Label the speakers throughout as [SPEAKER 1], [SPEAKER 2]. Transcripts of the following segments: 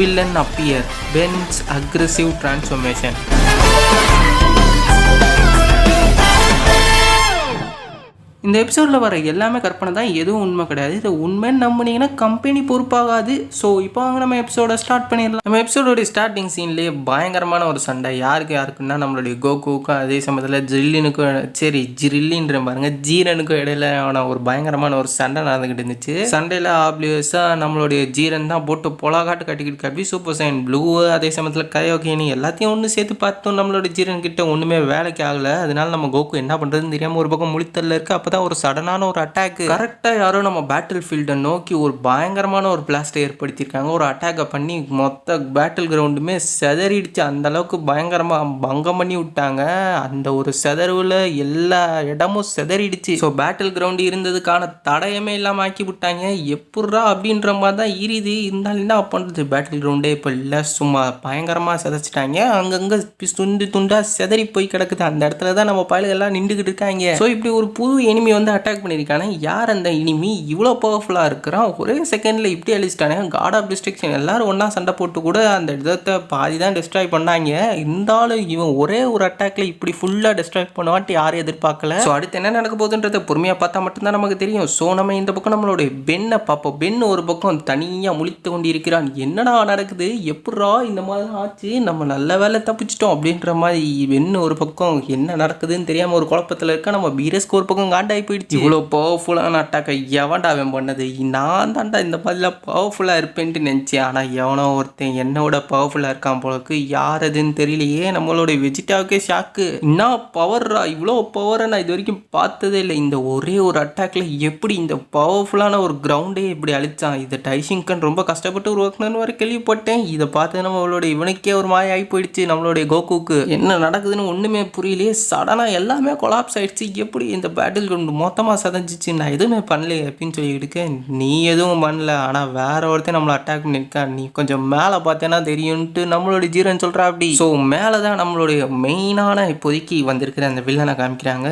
[SPEAKER 1] villain appear. Ben's aggressive transformation. இந்த எபிசோடில் வர எல்லாமே கற்பனை தான் எதுவும் உண்மை கிடையாது. இது உண்மைன்னு நம்பினீங்கன்னா கம்பெனி பொறுப்பாகாது. ஸோ இப்போ வாங்க நம்ம எபிசோட ஸ்டார்ட் பண்ணிடலாம். நம்ம எபிசோடோடைய ஸ்டார்டிங் சீன்லேயே பயங்கரமான ஒரு சண்டை. யாருக்கு யாருக்குன்னா நம்மளுடைய கோகுக்கும் அதே சமயத்தில் ஜில்லினுக்கும் சரி ஜில்லின்ற பாருங்க ஜீரனுக்கும் இடையில ஆன ஒரு பயங்கரமான ஒரு சண்டை நடந்துக்கிட்டு இருந்துச்சு. சண்டையில் ஆப்ளியஸாக நம்மளுடைய ஜீரன் தான் போட்டு பொலாகாட்டு கட்டிக்கிட்டு கட்டி சூப்பர் சைன் ப்ளூ அதே சமயத்தில் கயோகேனி எல்லாத்தையும் ஒன்று சேர்த்து பார்த்தோம் நம்மளோட ஜீரன் கிட்ட ஒன்றுமே வேலைக்கு ஆகலை. அதனால நம்ம கோகு என்ன பண்ணுறதுன்னு தெரியாமல் ஒரு பக்கம் முழித்தல்ல இருக்குது அப்போ தான் ஒரு சடனான ஒரு அட்டாக் கரெக்டாக யாரோ நம்ம பேட்டில் ஃபீல்டை நோக்கி ஒரு பயங்கரமான ஒரு பிளாஸ்டை ஏற்படுத்தியிருக்காங்க. ஒரு அட்டாக்கை பண்ணி மொத்த பேட்டில் கிரவுண்டுமே செதறிடுச்சு. அந்த அளவுக்கு பயங்கரமாக பங்கம் பண்ணி விட்டாங்க. அந்த ஒரு செதறுவில் எல்லா இடமும் செதறிடுச்சு. ஸோ பேட்டில் கிரவுண்டு இருந்ததுக்கான தடயமே இல்லாமல் ஆக்கி விட்டாங்க. எப்பட்றா அப்படின்ற மாதிரி தான் இருது. இருந்தாலும் என்ன பண்ணுறது பேட்டில் கிரவுண்டே இப்போ இல்லை. சும்மா பயங்கரமாக செதைச்சிட்டாங்க. அங்கங்கே துண்டு துண்டாக செதறி போய் கிடக்குது. அந்த இடத்துல தான் நம்ம பயலுகள் எல்லாம் நின்றுக்கிட்டு இருக்காங்க. ஸோ இப்படி ஒரு புது எனிமி வந்து அட்டாக் பண்ணியிருக்கானே? யார் அந்த இனிமி இவ்வளோ பவர்ஃபுல்லாக இருக்கிறான். ஒரே செகண்டில் இப்படி அழிச்சிட்டானே. காட் ஆஃப் டிஸ்ட்ரிக்ஷன் எல்லாரும் ஒன்றா சண்டை போட்டு கூட அந்த இடத்தை பாதி தான் டிஸ்ட்ராய் பண்ணாங்க. இருந்தாலும் இவன் ஒரே ஒரு அட்டாக்ல இப்படி ஃபுல்லாக டிஸ்ட்ராய் பண்ணுவான்ட்டு யாரும் எதிர்பார்க்கல. ஸோ அடுத்து என்ன நடக்க போகுதுன்றதை பொறுமையாக பார்த்தா மட்டும்தான் நமக்கு தெரியும். ஸோ நம்ம இந்த பக்கம் நம்மளுடைய பெண்ணை பார்ப்போம். பெண் ஒரு பக்கம் தனியாக முழித்து கொண்டு இருக்கிறான் என்னடா நடக்குது? எப்பட்றா இந்த மாதிரி ஆச்சு? நம்ம நல்ல வேலை தப்பிச்சிட்டோம் அப்படின்ற மாதிரி பெண் ஒரு பக்கம் என்ன நடக்குதுன்னு தெரியாமல் ஒரு குழப்பத்தில் இருக்க நம்ம பீரஸ்க்கு ஒரு பக்கம் காண்டாகி போயிடுச்சு. இவ்வளோ பவர்ஃபுல்லான அட்டாக்கை எவன்டா அவன் பண்ணது? நான் தான்டா இந்த மாதிரிலாம் பவர்ஃபுல்லாக இருப்பேன்ட்டு நினச்சேன். ஆனால் எவனோ ஒருத்தன் என்னோட பவர்ஃபுல்லாக இருக்கான் போலக்கு யார் அதுன்னு தெரியலையே. நம்மளோட வெஜிடாவுக்கே ஷாக்கு என்ன பவர்ரா இவ்வளோ பவரை நான் இது வரைக்கும் பார்த்ததே இல்லை. இந்த ஒரே ஒரு அட்டாக்ல எப்படி இந்த பவர்ஃபுல்லான ஒரு கிரவுண்டே இப்படி அழிச்சான்? இதை டைசிங்கன் ரொம்ப கஷ்டப்பட்டு உருவாக்கணும்னு வர கேள்விப்பட்டேன். இதை பார்த்து நம்மளோட இவனுக்கே ஒரு மாதிரி ஆகி போயிடுச்சு நம்மளுடைய கோகுக்கு. என்ன நடக்குதுன்னு ஒன்றுமே புரியலையே. சடனாக எல்லாமே கொலாப்ஸ் ஆயிடுச்சு. எப்படி இந்த பேட்டில் மொத்தமாக சதஞ்சிச்சு நான் எதுவுமே பண்ணலையே அப்படின்னு சொல்லிக்கிட்டு இருக்கேன். நீ எதுவும் பண்ணல ஆனால் வேற ஒருத்தர் நம்மளை அட்டாக் பண்ணியிருக்கான் நீ கொஞ்சம் மேலே பார்த்தேன்னா தெரியும்ட்டு நம்மளோட ஜீரன் சொல்கிறா அப்படி. ஸோ மேலே தான் நம்மளுடைய மெயினான இப்போதைக்கு வந்திருக்கிற அந்த வில்லனை காமிக்கிறாங்க.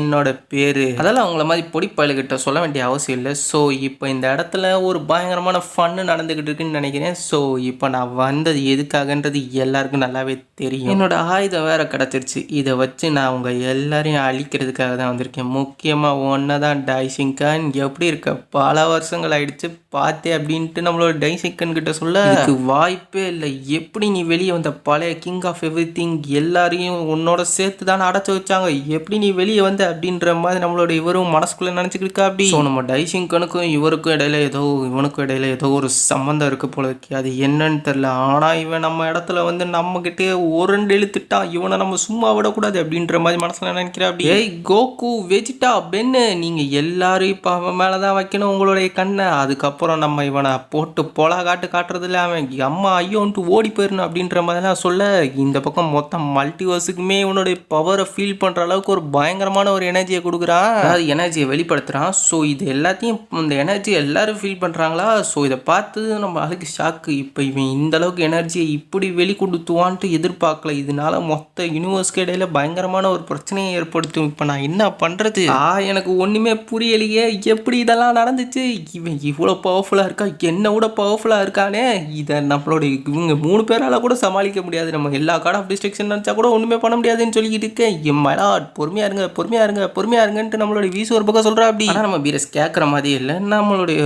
[SPEAKER 1] என்னோட பேர். அதெல்லாம் அவங்கள மாதிரி பொடிப்பயலுக்கிட்ட சொல்ல வேண்டிய அவசியம் இல்லை. ஸோ இப்போ இந்த இடத்துல ஒரு பயங்கரமான ஃபன்னு நடந்துக்கிட்டு இருக்குன்னு நினைக்கிறேன். ஸோ இப்போ நான் வந்தது எதுக்காகன்றது எல்லாருக்கும் நல்லாவே தெரியும். என்னோட ஆயுதம் வேற கிடச்சிருச்சு. இதை வச்சு நான் அவங்க எல்லாரையும் அழிக்கிறதுக்காக தான் வந்திருக்கேன் முக்கியமாக ஒன்றை தான் டைசிங்கான் எப்படி இருக்க? பல வருஷங்கள் ஆயிடுச்சு. பார்த்தே அப்படின்ட்டு நம்மளோட டைசிங்கன் கிட்ட சொல்ல இதுக்கு வாய்ப்பே இல்லை. எப்படி நீ வெளியே வந்த பழைய கிங் ஆஃப் எவ்ரி திங் எல்லாரையும் உன்னோட சேர்த்து தானே அடைச்சி வச்சாங்க. எப்படி நீ வெளியே வந்த அப்படின்ற மாதிரி நம்மளோட இவரும் மனசுக்குள்ள நினச்சிக்கிட்டு அப்படி? ஸோ நம்ம டைசிங்கனுக்கும் இவருக்கும் இடையில ஏதோ இவனுக்கும் இடையில ஏதோ ஒரு சம்மந்தம் இருக்கு போல இருக்கு. அது என்னன்னு தெரில ஆனால் இவன் நம்ம இடத்துல வந்து நம்ம கிட்டே ஒரு ரெண்டு இழுத்துட்டான் இவனை நம்ம சும்மா விடக்கூடாது அப்படின்ற மாதிரி மனசுல நினைக்கிறா அப்படி? ஏய் கோகு வெஜிட்டா பென்னு நீங்கள் எல்லாரும் இப்போ அவன் மேலே தான் வைக்கணும் உங்களுடைய கண்ணை. அதுக்கப்புறம் நம்ம இவனை போட்டு பொலா காட்டு காட்டுறதுல அவன் அம்மா ஐயோன்ட்டு ஓடி போயிடணும் அப்படின்ற மாதிரிலாம் சொல்ல இந்த பக்கம் மொத்தம் மல்டிவர்ஸுக்குமே இவனுடைய பவரை ஃபீல் பண்ணுற அளவுக்கு ஒரு பயங்கரமான ஒரு எனர்ஜியை கொடுக்குறான். அதாவது எனர்ஜியை வெளிப்படுத்துகிறான் ஸோ இது எல்லாத்தையும் இந்த எனர்ஜி எல்லாரும் ஃபீல் பண்ணுறாங்களா ஸோ இதை பார்த்து நம்ம அழகு ஷாக்கு இப்போ இவன் இந்த அளவுக்கு எனர்ஜியை இப்படி வெளி கொடுத்துவான்ட்டு எதிர்பார்க்கல. இதனால மொத்த யூனிவர்ஸ்க்கு இடையில பயங்கரமான ஒரு பிரச்சனையை ஏற்படுத்தும். இப்போ நான் என்ன பண்ணுறது ஆ எனக்கு ஒன்றுமே புரியலையே. எப்படி இதெல்லாம் நடந்துச்சு? இவன் இவ்வளோ பவர்ஃபுல்லாக இருக்கா? என்னை விட பவர்ஃபுல்லாக இருக்கானே? இதை நம்மளோட இவங்க மூணு பேரால் கூட சமாளிக்க முடியாது. நம்ம எல்லா கார்ட் ஆஃப் டிஸ்ட்ரிக்ஷன் நினச்சா கூட ஒன்றுமே பண்ண முடியாதுன்னு சொல்லிக்கிட்டு இருக்கேன். என் மலாட் பொறுமையாக இருங்க பொறுமையாக இருங்க பொறுமையாக இருங்கன்ட்டு நம்மளோட வீசு ஒரு பக்கம் சொல்கிறா அப்படி. ஆனால் நம்ம பீரஸ் கேட்குற மாதிரி இல்லை. நம்மளுடைய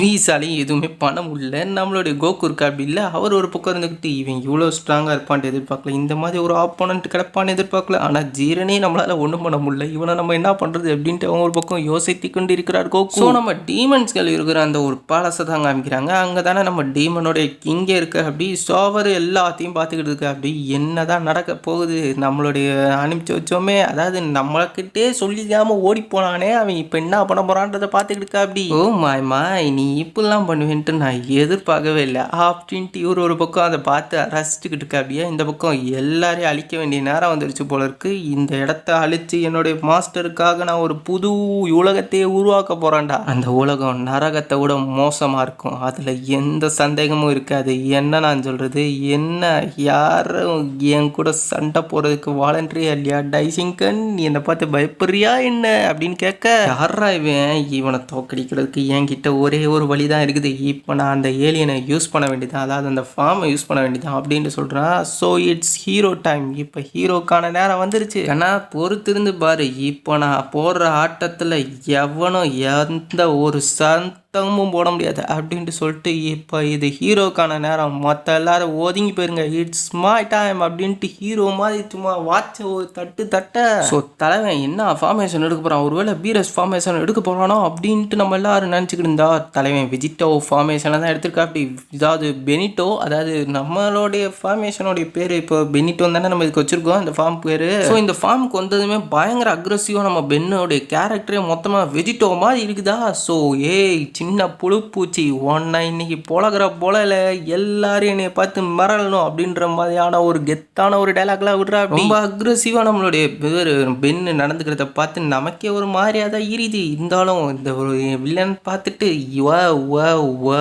[SPEAKER 1] வீசாலையும் எதுவுமே பண்ண முடியல. நம்மளுடைய கோகு இருக்கா அப்படி இல்லை. அவர் ஒரு பக்கம் இருந்துக்கிட்டு இவன் இவ்வளோ ஸ்ட்ராங்காக இருப்பான்ட்டு எதிர்பார்க்கல. இந்த மாதிரி ஒரு ஆப்போனன்ட் கிடப்பான்னு எதிர்பார்க்கல. ஆனால் ஜீரனே நம்மளால் ஒன்றும் பண்ண முடியல. இவனை நம்ம என்ன பண்ணுறது அப்படின்ட்டு அவங்க ஒரு பக்கம் யோசித்து கொண்டு இருக்கிறார் கோகு. ஸோ நம்ம டீமன்ஸ்கள் இருக்கிற அந்த ஒரு பேலஸை தான் காமிக்கிறாங்க. அங்கே தானே நம்ம டீமனோடைய கிங்கே இருக்கு அப்படி ஸோ அவர் எல்லாத்தையும் பார்த்துக்கிட்டு இருக்கு அப்படி என்ன தான் நடக்க போகுது நம்மளுடைய அனுப்பிச்சு வச்சோமே அதாவது நம்மக்கிட்டே சொல்லிக்காமல் ஓடி போனானே அவன் இப்போ என்ன பண்ண போகிறான்றதை பார்த்துக்கிட்டு இருக்கா அப்படி. ஓ மாய் மாய் நீ இப்படிலாம் பண்ணுவேன்ட்டு நான் எதிர்பார்க்கவே இல்லை. அப்படின்ட்டு இவர் ஒரு பக்கம் அதை பார்த்து ரசிச்சுக்கிட்டு இருக்கா அப்படியே இந்த பக்கம் எல்லாரையும் அழிக்க வேண்டிய நேரம் வந்துருச்சு போல இருக்கு. இந்த இடத்த அழிச்சு என்னுடைய மாஸ்டருக்காக உனக்காக நான் ஒரு புது உலகத்தையே உருவாக்க போகிறேன்டா அந்த உலகம் நரகத்தை விட மோசமாக இருக்கும். அதில் எந்த சந்தேகமும் இருக்காது. என்ன நான் சொல்கிறது என்ன? யாரும் என் கூட சண்டை போகிறதுக்கு வாலண்டரியா இல்லையா? டைசிங்கன் நீ என்னை பார்த்து பயப்படுறியா என்ன? அப்படின்னு கேட்க யாரா இவன்? இவனை தோக்கடிக்கிறதுக்கு என்கிட்ட ஒரே ஒரு வழி தான் இருக்குது. இப்போ நான் அந்த ஏலியனை யூஸ் பண்ண வேண்டியதான் அதாவது அந்த ஃபார்மை யூஸ் பண்ண வேண்டியதான் அப்படின்ட்டு சொல்கிறான் ஸோ இட்ஸ் ஹீரோ டைம் இப்போ ஹீரோக்கான நேரம் வந்துருச்சு. ஏன்னா பொறுத்திருந்து பாரு. இப்போ நான் போடுற ஆட்டத்தில் எவனும் எந்த ஒரு சத்தமும் போட முடியாது அப்படின்ட்டு சொல்லிட்டு இப்போ இது ஹீரோக்கான நேரம். மற்ற எல்லாரும் ஒதுங்கி போயிருங்க. இட்ஸ் மை டைம் அப்படின்ட்டு ஹீரோ மாதிரி சும்மா வாட்சை ஒரு தட்டு தட்ட. ஸோ தலைவன் என்ன ஃபார்மேஷன் எடுக்க போகிறான் ஒருவேளை பீரஸ் ஃபார்மேஷன் எடுக்க போகிறானோ அப்படின்ட்டு நம்ம எல்லாரும் நினச்சிக்கிட்டு இருந்தா தலைவன் விஜிட்டோ ஃபார்மேஷனை தான் எடுத்திருக்கா. அப்படி இதாவது பெனிட்டோ அதாவது நம்மளுடைய ஃபார்மேஷனுடைய பேர் இப்போ பெனிட்டோ தானே நம்ம இதுக்கு வச்சிருக்கோம் இந்த ஃபார்ம் பேர். ஸோ இந்த ஃபார்முக்கு வந்ததுமே பயங்கர அக்ரஸிவாக நம்ம பென்னோடைய கேரக்டரே மொத்தமாக வெஜிட்டோ மாதிரி இருக்குதா? ஸோ ஏய் சின்ன புழுப்பூச்சி உன்னை இன்னைக்கு பொழகிற பொழல எல்லாரும் என்னைய பார்த்து மிரளணும் அப்படின்ற மாதிரியான ஒரு கெத்தான ஒரு டைலாக்லாம் விடுறா ரொம்ப அக்ரஸிவாக நம்மளுடைய பேர் பென்னு நடந்துக்கிறத பார்த்து நமக்கே ஒரு மாதிரியாக தான் இருது. இருந்தாலும் இந்த ஒரு வில்லன் பார்த்துட்டு வா வா வா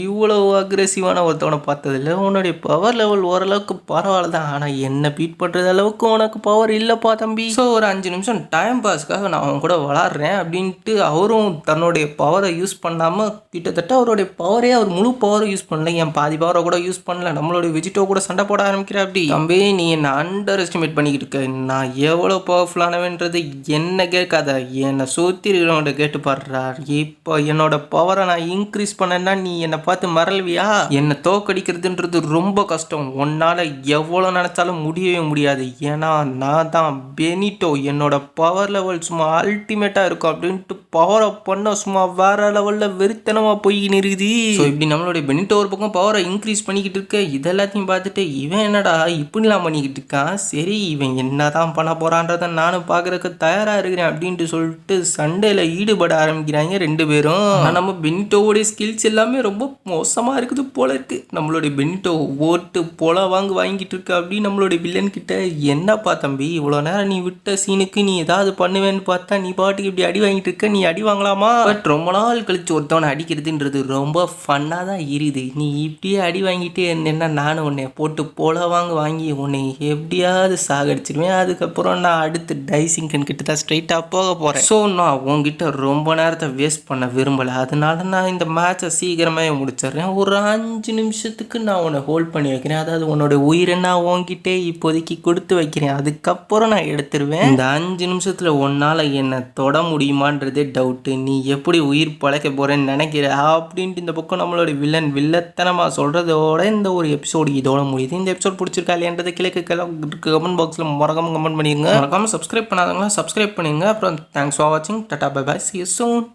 [SPEAKER 1] இவ்வளோ அக்ரெசிவான ஒருத்தவனை பார்த்ததில்ல உன்னுடைய பவர் லெவல் ஓரளவுக்கு பரவாயில்ல தான் ஆனால் என்ன பீட் பண்ணுறது அளவுக்கு உனக்கு பவர் இல்லைப்பா தம்பி. ஸோ ஒரு அஞ்சு நிமிஷம் டைம் பாஸ்க்காக நான் அவன் கூட விளாட்றேன் அப்படின்ட்டு அவரும் தன்னுடைய பவரை யூஸ் பண்ணாமல் கிட்டத்தட்ட அவருடைய பவரே அவர் முழு பவரும் யூஸ் பண்ணல. என் பாதி பவரை கூட யூஸ் பண்ணல. நம்மளுடைய விஜிட்டோ கூட சண்டை போட ஆரம்பிக்கிற அப்படி. தம்பி நீ என்னை அண்டர் எஸ்டிமேட் பண்ணிக்கிட்டு இருக்க. நான் எவ்வளோ பவர்ஃபுல்லானவன்றது என்ன கேட்காத. என்னை சுற்றி இருக்கிறவங்க கேட்டு பாடுறா இப்போ என்னோட பவரை நான் இன்க்ரீஸ் பண்ணேன்னா நீ என்னை பார்த்து மறல்வியா? என்னை தோக்கடிக்கிறதுன்றது ரொம்ப கஷ்டம். உன்னால் எவ்வளோ நினச்சாலும் முடியவே முடியாது. ஏன்னா நான் தான் பெனிட்டோ என்னோட பவர் லெவல் சும்மா அல்டிமேட்டாக இருக்கும் அப்படின்ட்டு பவரை பண்ண சும்மா வேற லெவல் லெவலில் வெறித்தனமாக போய் இருக்குது ஸோ இப்படி நம்மளுடைய பெனிட்டோ ஒரு பக்கம் பவரை இன்க்ரீஸ் பண்ணிக்கிட்டு இருக்க இதெல்லாத்தையும் பார்த்துட்டு இவன் என்னடா இப்படிலாம் பண்ணிக்கிட்டு இருக்கான் சரி இவன் என்ன தான் பண்ண போகிறான்றதை நானும் பார்க்குறக்கு தயாராக இருக்கிறேன் அப்படின்ட்டு சொல்லிட்டு சண்டையில் ஈடுபட ஆரம்பிக்கிறாங்க ரெண்டு பேரும். நம்ம பெனிட்டோவுடைய ஸ்கில்ஸ் எல்லாமே ரொம்ப மோசமாக இருக்குது போல இருக்குது நம்மளுடைய பெனிட்டோ ஓட்டு போல வாங்க வாங்கிட்டு இருக்க அப்படி நம்மளுடைய வில்லன் கிட்ட என்னப்பா தம்பி இவ்வளோ நேரம் நீ விட்ட சீனுக்கு நீ ஏதாவது பண்ணுவேன்னு பார்த்தா நீ பாட்டுக்கு இப்படி அடி வாங்கிட்டு இருக்க நீ அடி வாங்கலாமா? பட் ரொம்ப நாள் கழிச்சு ஒருத்தவனை அடிக்கிறதுன்றது ரொம்ப ஃபன்னாக தான் இருது. நீ இப்படியே அடி வாங்கிட்டே இருந்தேன்னா நானும் உன்னை போட்டு போல வாங்க வாங்கி உன்னை எப்படியாவது சாகடிச்சிருவேன். அதுக்கப்புறம் நான் அடுத்து டைசிங்கன் கிட்ட தான் ஸ்ட்ரைட்டாக போக போகிறேன் ஸோ நான் உங்ககிட்ட ரொம்ப நேரத்தை வேஸ்ட் பண்ண விரும்பலை. அதனால நான் இந்த மேட்சை சீக்கிரமாக முடிச்சிடுறேன். ஒரு அஞ்சு நிமிஷத்துக்கு நான் உன்னை ஹோல்ட் பண்ணி வைக்கிறேன். அதாவது உன்னோட உயிரை நான் உன்கிட்டே இப்போதைக்கு கொடுத்து வைக்கிறேன். அதுக்கப்புறம் நான் எடுத்துருவேன். இந்த அஞ்சு நிமிஷத்தில் உன்னால் என்னை தொட முடியுமான்றதே டவுட்டு நீ எப்படி உயிர் பழைக்க போகிறேன்னு நினைக்கிறேன். அப்படின்ட்டு இந்த பக்கம் நம்மளோட வில்லன் வில்லத்தனமாக சொல்கிறதோட இந்த ஒரு எபிசோடு இதோட முடியுது. இந்த எபிசோட் பிடிச்சிருக்கா இல்லையன்றதை கிழக்கு கமெண்ட் பாக்ஸில் மறக்காம கமெண்ட் பண்ணிடுங்க. மறக்காம சப்ஸ்கிரைப் பண்ணாதவங்களா சப்ஸ்கிரைப் பண்ணிடுங்க. அப்புறம் தேங்க்ஸ் ஃபார் வாட்சிங் tata bye bye see soon